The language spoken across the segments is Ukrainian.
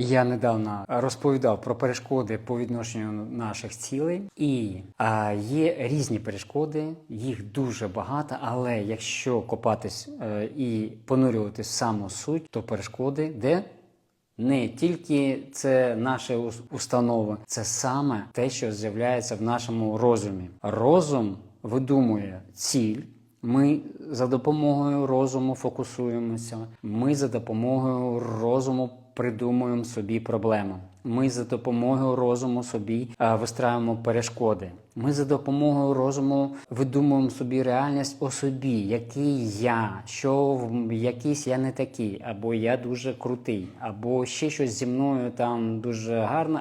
Я недавно розповідав про перешкоди по відношенню наших цілей, і а, є різні перешкоди, їх дуже багато. Але якщо копатись е, і понурюватись в саму суть, то перешкоди де не тільки це наші установи, це саме те, що з'являється в нашому розумі. Розум видумує ціль. Ми за допомогою розуму фокусуємося. Ми за допомогою розуму придумуємо собі проблеми. Ми за допомогою розуму собі вистраюємо перешкоди. Ми за допомогою розуму видумуємо собі реальність о собі, який я, що в- якийсь я не такий, або я дуже крутий, або ще щось зі мною там дуже гарно,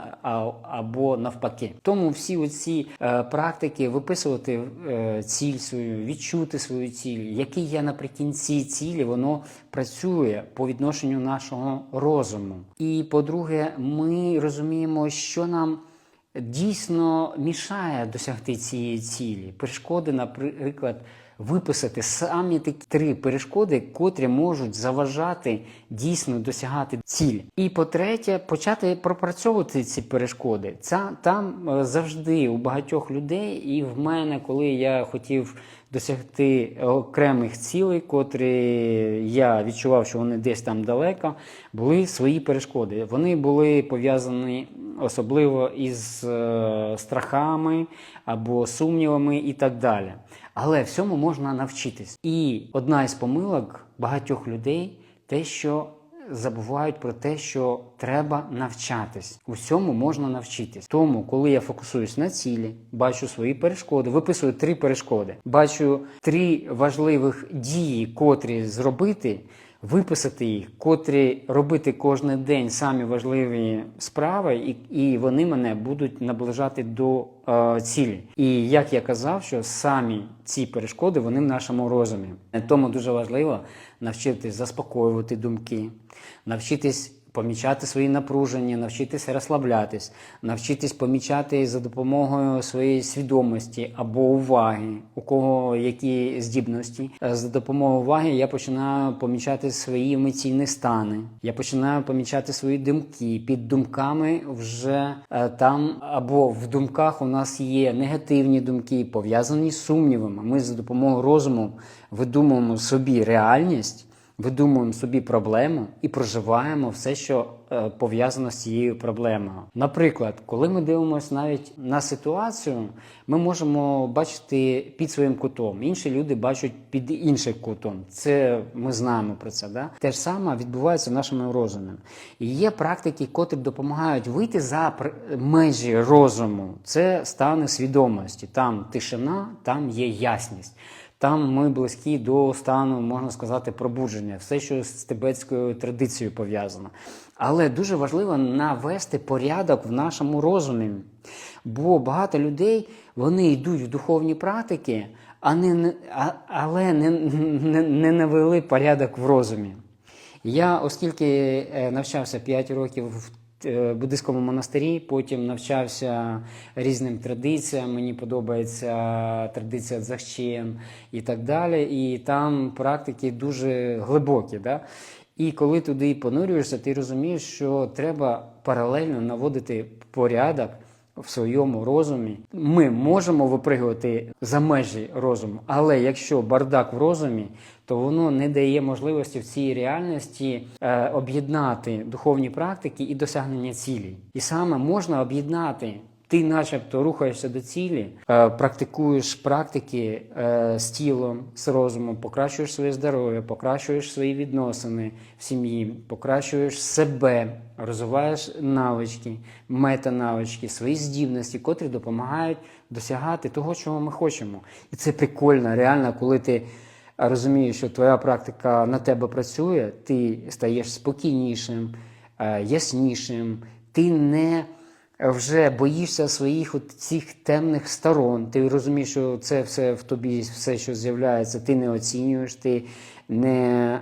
або навпаки. Тому всі оці е, практики виписувати е, ціль свою, відчути свою ціль, який я наприкінці цілі, воно працює по відношенню нашого розуму. І по-друге, ми розуміємо, що нам дійсно мішає досягти цієї цілі. Перешкоди, наприклад, виписати самі такі три перешкоди, котрі можуть заважати дійсно досягати цілі. І по-третє, почати пропрацьовувати ці перешкоди. Ця там е, завжди у багатьох людей, і в мене, коли я хотів досягти окремих цілей, котрі я відчував, що вони десь там далеко, були свої перешкоди. Вони були пов'язані особливо із е, страхами або сумнівами і так далі. Але всьому можна навчитись. І одна із помилок багатьох людей те, що забувають про те, що треба навчатись. Усьому можна навчитись. Тому, коли я фокусуюсь на цілі, бачу свої перешкоди, виписую три перешкоди, бачу три важливих дії, котрі зробити. Виписати їх, котрі робити кожен день самі важливі справи, і, і вони мене будуть наближати до е, цілі. І як я казав, що самі ці перешкоди вони в нашому розумі. Тому дуже важливо навчитись заспокоювати думки, навчитись помічати свої напруження, навчитись розслаблятись, навчитись помічати за допомогою своєї свідомості або уваги, у кого які здібності. Е, За допомогою уваги я починаю помічати свої емоційні стани. Я починаю помічати свої думки. Під думками вже е, там або в думках у нас є негативні думки, пов'язані з сумнівами. Ми за допомогою розуму видумуємо собі реальність видумуємо собі проблему і проживаємо все, що е, пов'язано з цією проблемою. Наприклад, коли ми дивимося навіть на ситуацію, ми можемо бачити під своїм кутом. Інші люди бачать під іншим кутом. Це ми знаємо про це. Да? Те ж саме відбувається в нашому розумі. І є практики, котрі допомагають вийти за межі розуму. Це стани свідомості. Там тишина, там є ясність. Там ми близькі до стану, можна сказати, пробудження, все, що з тибетською традицією пов'язано. Але дуже важливо навести порядок в нашому розумі. Бо багато людей вони йдуть в духовні практики, а не, а, але не, не, не навели порядок в розумі. Я, оскільки е, навчався 5 років в буддийському монастирі, потім навчався різним традиціям. Мені подобається традиція дзахчен і так далі. І там практики дуже глибокі. Да? І коли туди понурюєшся, ти розумієш, що треба паралельно наводити порядок в своєму розумі. Ми можемо випригувати за межі розуму, але якщо бардак в розумі, то воно не дає можливості в цій реальності е, об'єднати духовні практики і досягнення цілі. І саме можна об'єднати. Ти, начебто, рухаєшся до цілі, е, практикуєш практики е, з тілом, з розумом, покращуєш своє здоров'я, покращуєш свої відносини в сім'ї, покращуєш себе, розвиваєш навички, метанавички, свої здібності, котрі допомагають досягати того, чого ми хочемо. І це прикольно, реально, коли ти розумієш, що твоя практика на тебе працює, ти стаєш спокійнішим, е, яснішим, ти не вже боїшся своїх от цих темних сторон. Ти розумієш, що це все в тобі, все, що з'являється, ти не оцінюєш, ти не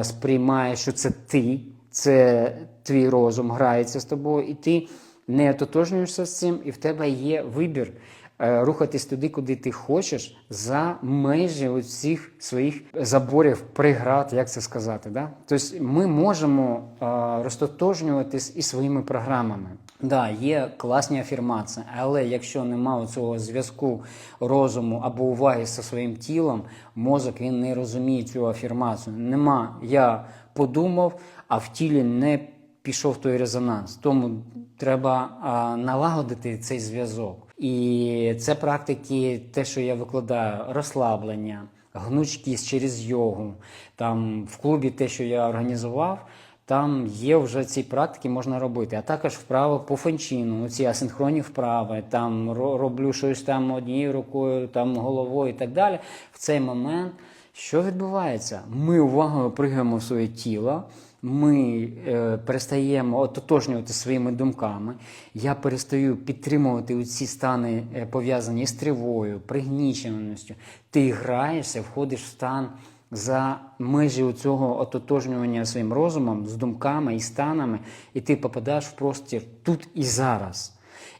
е, сприймаєш, що це ти, це твій розум грається з тобою, і ти не ототожнюєшся з цим, і в тебе є вибір е, рухатись туди, куди ти хочеш, за межі оцих своїх заборів, преград, як це сказати. Да? Тобто ми можемо е, розтотожнюватись і своїми програмами. Да, є класні афірмації, але якщо немає цього зв'язку розуму або уваги зі своїм тілом, мозок він не розуміє цю афірмацію. Нема я подумав, а в тілі не пішов той резонанс. Тому треба а, налагодити цей зв'язок. І це практики, те, що я викладаю, розслаблення, гнучкість через йогу. Там в клубі те, що я організував. Там є вже ці практики, можна робити, а також вправи по фенчину, ці асинхронні вправи, там роблю щось там однією рукою, там головою і так далі. В цей момент що відбувається? Ми увагою пригаємо в своє тіло, ми е, перестаємо ототожнювати своїми думками. Я перестаю підтримувати ці стани, е, пов'язані з тривою, пригніченістю. Ти граєшся, входиш в стан за межі цього ототожнювання своїм розумом, з думками і станами, і ти попадаєш в простір тут і зараз.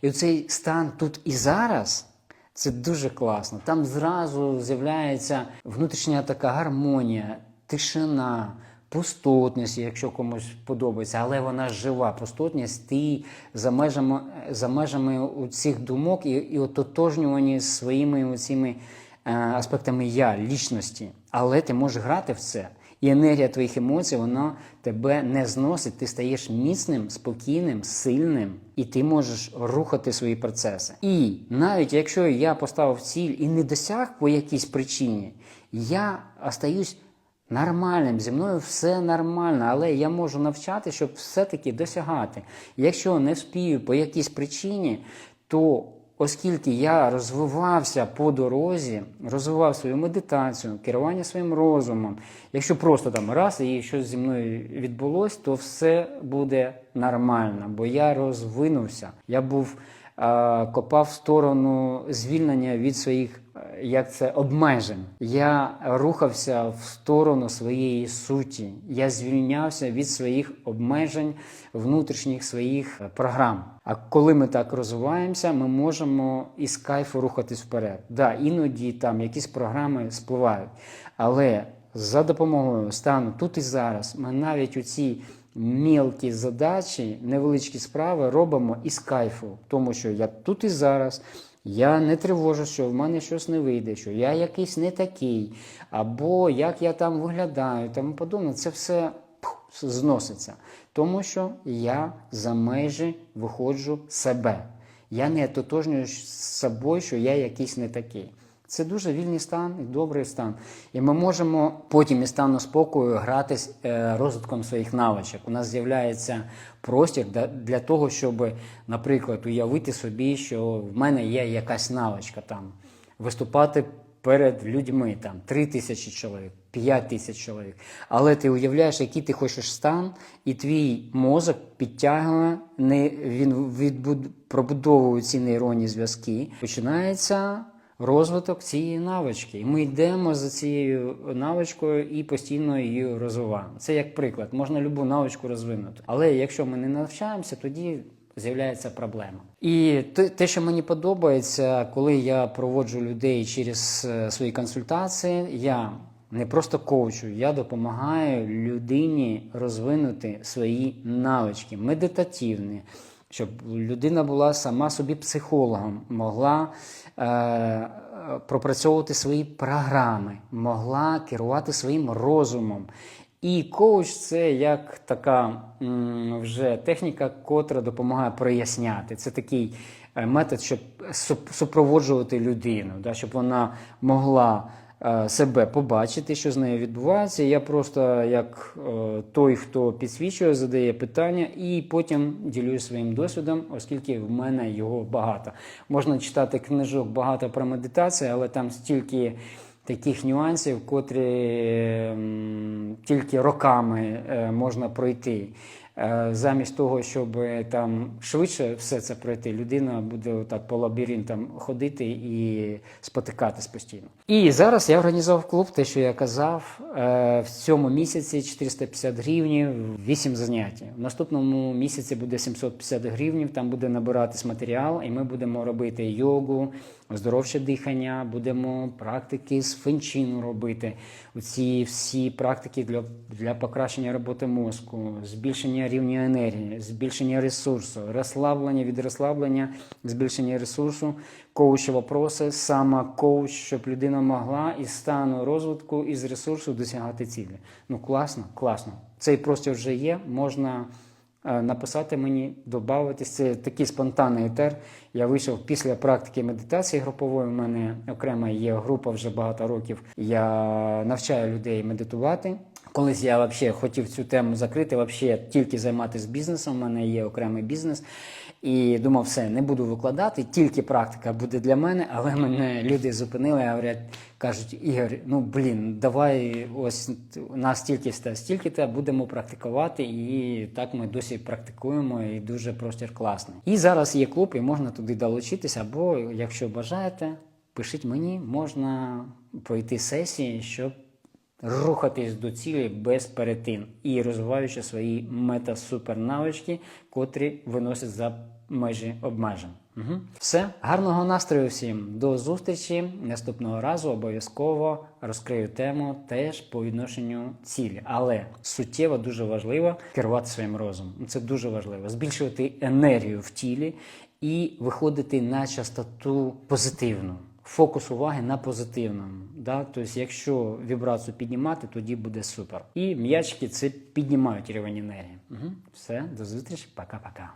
І цей стан тут і зараз. Це дуже класно. Там зразу з'являється внутрішня така гармонія, тишина, пустотність, якщо комусь подобається, але вона жива. Пустотність ти за межами, за межами цих думок і, і ототожнювані своїми цими аспектами я, лічності. Але ти можеш грати в це. І енергія твоїх емоцій, вона тебе не зносить. Ти стаєш міцним, спокійним, сильним, і ти можеш рухати свої процеси. І навіть якщо я поставив ціль і не досяг по якійсь причині, я остаюсь нормальним, зі мною все нормально, але я можу навчати, щоб все-таки досягати. Якщо не вспію по якійсь причині, то Оскільки я розвивався по дорозі, розвивав свою медитацію, керування своїм розумом. Якщо просто там раз і щось зі мною відбулось, то все буде нормально, бо я розвинувся. Я був копав в сторону звільнення від своїх, е, як це обмежень. Я рухався в сторону своєї суті. Я звільнявся від своїх обмежень, внутрішніх своїх е, програм. А коли ми так розвиваємося, ми можемо із кайфу рухатись вперед. Да, іноді там якісь програми спливають, але за допомогою стану тут і зараз ми навіть у ці мілкі задачі, невеличкі справи робимо із кайфу, тому що я тут і зараз. Я не тривожу, що в мене щось не вийде, що я якийсь не такий, або як я там виглядаю, тому подобне. Це все зноситься. Тому що я за межі виходжу себе. Я не тотожнюю з собою, що я якийсь не такий. Це дуже вільний стан і добрий стан. І ми можемо потім із стану спокою гратись е, розвитком своїх навичок. У нас з'являється простір для, того, щоб, наприклад, уявити собі, що в мене є якась навичка там виступати перед людьми, там 3 тисячі чоловік, 5 тисяч чоловік. Але ти уявляєш, який ти хочеш стан, і твій мозок підтягує, не, він відбуд, пробудовує ці нейронні зв'язки. Починається розвиток цієї навички. І ми йдемо за цією навичкою і постійно її розвиваємо. Це як приклад, можна любу навичку розвинути. Але якщо ми не навчаємося, тоді з'являється проблема. І те, що мені подобається, коли я проводжу людей через е, свої консультації, я не просто коучу, я допомагаю людині розвинути свої навички медитативні, щоб людина була сама собі психологом, могла е, пропрацьовувати свої програми, могла керувати своїм розумом. І коуч це як така вже техніка, котра допомагає проясняти. Це такий е, метод, щоб суп- супроводжувати людину, да, щоб вона могла себе побачити, що з нею відбувається. Я просто як е, той, хто підсвічує, задає питання, і потім ділюсь своїм досвідом, оскільки в мене його багато. Можна читати книжок багато про медитацію, але там стільки таких нюансів, котрі тільки роками е, можна пройти. Е, Замість того, щоб е, там швидше все це пройти, людина буде так по лабіринтам ходити і спотикатись постійно. І зараз я організував клуб, те, що я казав, е, в цьому місяці 450 гривнів, 8 занять. В наступному місяці буде 750 гривнів, там буде набиратись матеріал, і ми будемо робити йогу, оздоровче дихання, будемо практики з фенчину робити. Ці всі практики для, для покращення роботи мозку, збільшення рівня енергії, збільшення ресурсу, розслаблення від розслаблення, збільшення ресурсу, коучі вопроси, саме коуч, щоб людина могла із стану розвитку, із ресурсу досягати цілі. Ну класно, класно. Цей простір вже є, можна написати мені, додатись. Це такий спонтанний етер. Я вийшов після практики медитації групової. У мене окрема є група вже багато років. Я навчаю людей медитувати. Колись я взагалі хотів цю тему закрити, взагалі тільки займатися бізнесом. У мене є окремий бізнес. І думав, все, не буду викладати, тільки практика буде для мене, але мене люди зупинили, говорять, кажуть, Ігор, ну блін, давай ось нас стільки-то, стільки-то будемо практикувати, і так ми досі практикуємо, і дуже простір класний. І зараз є клуб, і можна туди долучитися, або якщо бажаєте, пишіть мені, можна пройти сесії, щоб рухатись до цілі без перетин і розвиваючи свої мета-супер навички, котрі виносять за межі обмежень. Угу. Все, гарного настрою всім. До зустрічі. Наступного разу обов'язково розкрию тему теж по відношенню цілі. Але суттєво дуже важливо керувати своїм розумом. Це дуже важливо. Збільшувати енергію в тілі і виходити на частоту позитивну. Фокус уваги на позитивному. Да? Тобто, якщо вібрацію піднімати, тоді буде супер. І м'ячки це піднімають рівень енергії. Угу. Все, до зустрічі, пока-пока.